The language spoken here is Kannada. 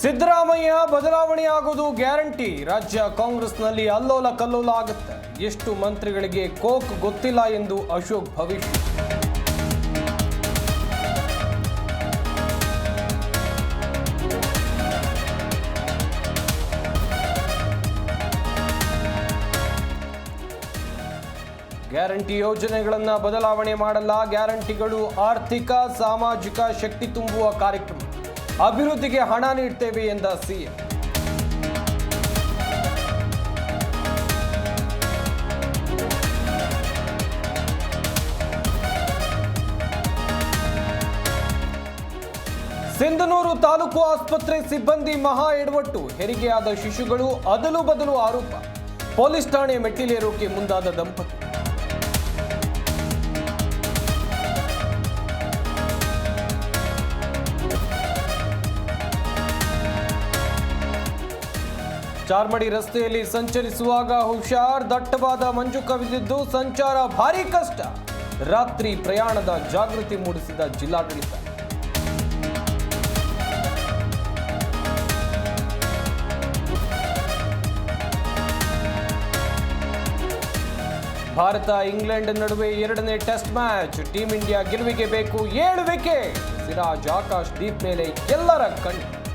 ಸಿದ್ದರಾಮಯ್ಯ ಬದಲಾವಣೆಯಾಗೋದು ಗ್ಯಾರಂಟಿ. ರಾಜ್ಯ ಕಾಂಗ್ರೆಸ್ನಲ್ಲಿ ಅಲ್ಲೋಲ ಕಲ್ಲೋಲ ಆಗುತ್ತೆ. ಎಷ್ಟು ಮಂತ್ರಿಗಳಿಗೆ ಕೋಕ್ ಗೊತ್ತಿಲ್ಲ ಎಂದು ಅಶೋಕ್ ಭವಿಷ್ಯ. ಗ್ಯಾರಂಟಿ ಯೋಜನೆಗಳನ್ನು ಬದಲಾವಣೆ ಮಾಡಲ್ಲ. ಗ್ಯಾರಂಟಿಗಳು ಆರ್ಥಿಕ, ಸಾಮಾಜಿಕ ಶಕ್ತಿ ತುಂಬುವ ಕಾರ್ಯಕ್ರಮ. ಅಭಿವೃದ್ಧಿಗೆ ಹಣ ನೀಡ್ತೇವೆ ಎಂದ ಸಿಎಂ. ಸಿಂಧನೂರು ತಾಲೂಕು ಆಸ್ಪತ್ರೆ ಸಿಬ್ಬಂದಿ ಮಹಾ ಎಡವಟ್ಟು, ಹೆರಿಗೆಯಾದ ಶಿಶುಗಳು ಅದಲು ಬದಲು ಆರೋಪ. ಪೊಲೀಸ್ ಠಾಣೆ ಮೆಟ್ಟಿಲೇರೋಕೆ ಮುಂದಾದ ದಂಪತಿ. ಚಾರ್ಮಡಿ ರಸ್ತೆಯಲ್ಲಿ ಸಂಚರಿಸುವಾಗ ಹುಷಾರ್ ದಟ್ಟವಾದ ಮಂಜು ಕವಿದಿದ್ದು ಸಂಚಾರ ಭಾರಿ ಕಷ್ಟ. ರಾತ್ರಿ ಪ್ರಯಾಣದ ಜಾಗೃತಿ ಮೂಡಿಸಿದ ಜಿಲ್ಲಾಡಳಿತ. ಭಾರತ ಇಂಗ್ಲೆಂಡ್ ನಡುವೆ ಎರಡನೇ ಟೆಸ್ಟ್ ಮ್ಯಾಚ್. ಟೀಂ ಇಂಡಿಯಾ ಗೆಲುವಿಗೆ ಬೇಕು ಏಳು ವಿಕೆಟ್. ಸಿರಾಜ್, ಆಕಾಶ್ ದೀಪ್ ಮೇಲೆ ಎಲ್ಲರ ಕಣ್ಣು.